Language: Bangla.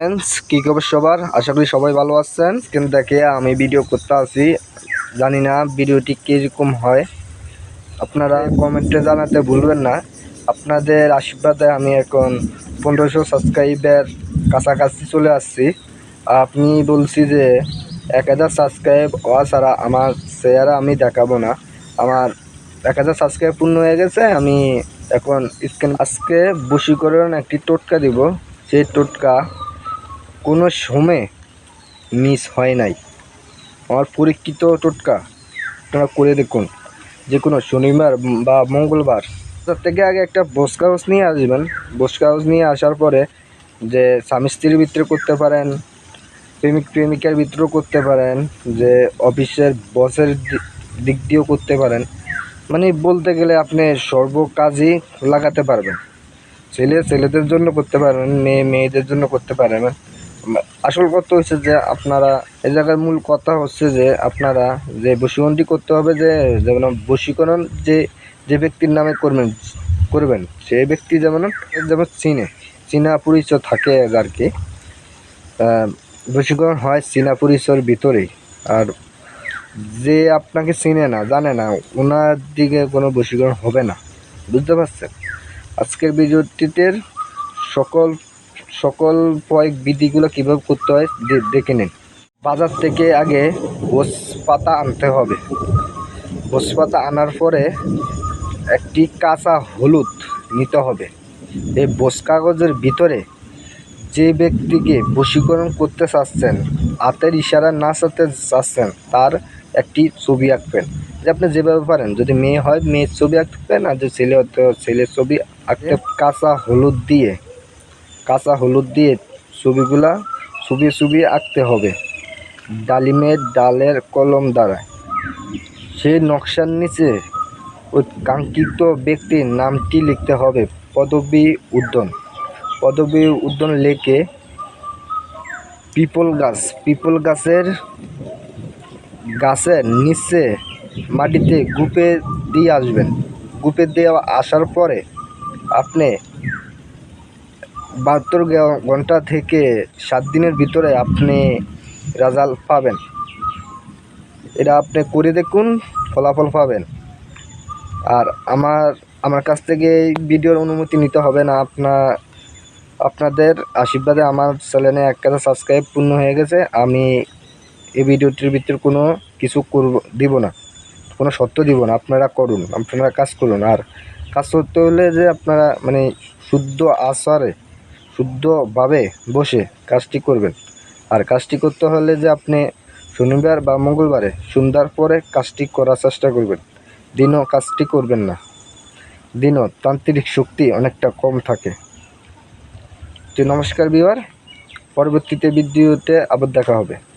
ফ্রেন্ডস কী খবর সবার? আশা করি সবাই ভালো আছেন। কিন্তু দেখে আমি ভিডিও করতে আছি। জানি না ভিডিওটি কীরকম হয়। আপনারা কমেন্টে জানাতে ভুলবেন না। আপনাদের আশীর্বাদে আমি এখন পনেরোশো সাবস্ক্রাইবের কাছাকাছি চলে আসছি। আপনি বলছি যে এক হাজার সাবস্ক্রাইব হওয়া ছাড়া আমার চেহারা আমি দেখাবো না। আমার এক হাজার সাবস্ক্রাইব পূর্ণ হয়ে গেছে। আমি এখন স্ক্রিন আজকে বশীকরণ একটি টোটকা দিব। সেই টোটকা কোনো সময় মিস হয় নাই। আমার পরীক্ষিত টোটকা আপনারা করে দেখুন। যে কোনো শনিবার বা মঙ্গলবার। তার থেকে আগে একটা বস কাগজ নিয়ে আসবেন। বস কাগজ নিয়ে আসার পরে যে স্বামী স্ত্রীর ভিতরে করতে পারেন, প্রেমিক প্রেমিকার ভিতরেও করতে পারেন, যে অফিসের বসের দিক দিয়েও করতে পারেন। মানে বলতে গেলে আপনি সর্ব কাজই লাগাতে পারবেন। ছেলে ছেলেদের জন্য করতে পারবেন, মেয়ে মেয়েদের জন্য করতে পারবেন। আসল কথা হচ্ছে যে আপনারা, এই জায়গার মূল কথা হচ্ছে যে আপনারা যে বশীকরণটি করতে হবে যে, যেমন বশীকরণ যে যে ব্যক্তির নামে করবেন করবেন, সেই ব্যক্তি যেমন যেমন চিনে, চীনা পরিচয় থাকে আর কি বশীকরণ হয় চীনা পরিচয়ের ভিতরেই আর যে আপনাকে চিনে না, জানে না ওনার দিকে কোনো বশীকরণ হবে না। বুঝতে পারছেন? আজকের ভিডিওটিতে সকল সকল প্রয়োগ বিধিগুলো কীভাবে করতে হয় দেখে নিন। বাজার থেকে আগে বস পাতা আনতে হবে। বস পাতা আনার পরে একটি কাঁচা হলুদ নিতে হবে। এই বস কাগজের ভিতরে যে ব্যক্তিকে বশীকরণ করতে চাচ্ছেন হাতের ইশারা না চাতে চাচ্ছেন তার একটি ছবি আঁকবেন। যে আপনি যেভাবে পারেন যদি মেয়ে হয় মেয়ের ছবি আঁকবেন আর যদি ছেলে হতে হয় ছেলের ছবি আঁকতে কাঁচা হলুদ দিয়ে কাঁচা হলুদ দিয়ে ছবিগুলা ছবি ছবি আঁকতে হবে। ডালিমের ডালের কলম দ্বারা। সেই নকশার নিচে কাঙ্ক্ষিত ব্যক্তির নামটি লিখতে হবে। পদবী উদ্যান পদবী উদ্যান লেখে পিপল গাছ। পিপল গাছের গাছের নিচে মাটিতে গুপে দিয়ে আসবেন। গুপে দিয়ে আসার পরে আপনি বাহাত্তর ঘণ্টা থেকে সাত দিনের ভিতরে আপনি রেজাল্ট পাবেন। এটা আপনি করে দেখুন, ফলাফল পাবেন। আর আমার আমার কাছ থেকে এই ভিডিওর অনুমতি নিতে হবে না। আপনার আপনাদের আশীর্বাদে আমার চ্যানেলে এক হাজার সাবস্ক্রাইব পূর্ণ হয়ে গেছে। আমি এই ভিডিওটির ভিতরে কোনো কিছু করব, দিব না। কোনো সত্য দিব না। আপনারা করুন, আপনারা কাজ করুন। আর কাজ করতে হলে যে আপনারা মানে শুদ্ধ আচারে শুদ্ধভাবে বসে কাজটি করবেন। আর কাজটি করতে হলে যে আপনি শনিবার বা মঙ্গলবারে সন্ধ্যার পরে কাজটি করার চেষ্টা করবেন। দিনও কাজটি করবেন না। দিনও তান্ত্রিক শক্তি অনেকটা কম থাকে। তো নমস্কার বিবার পরবর্তীতে বিদ্যুতে আবার দেখা হবে।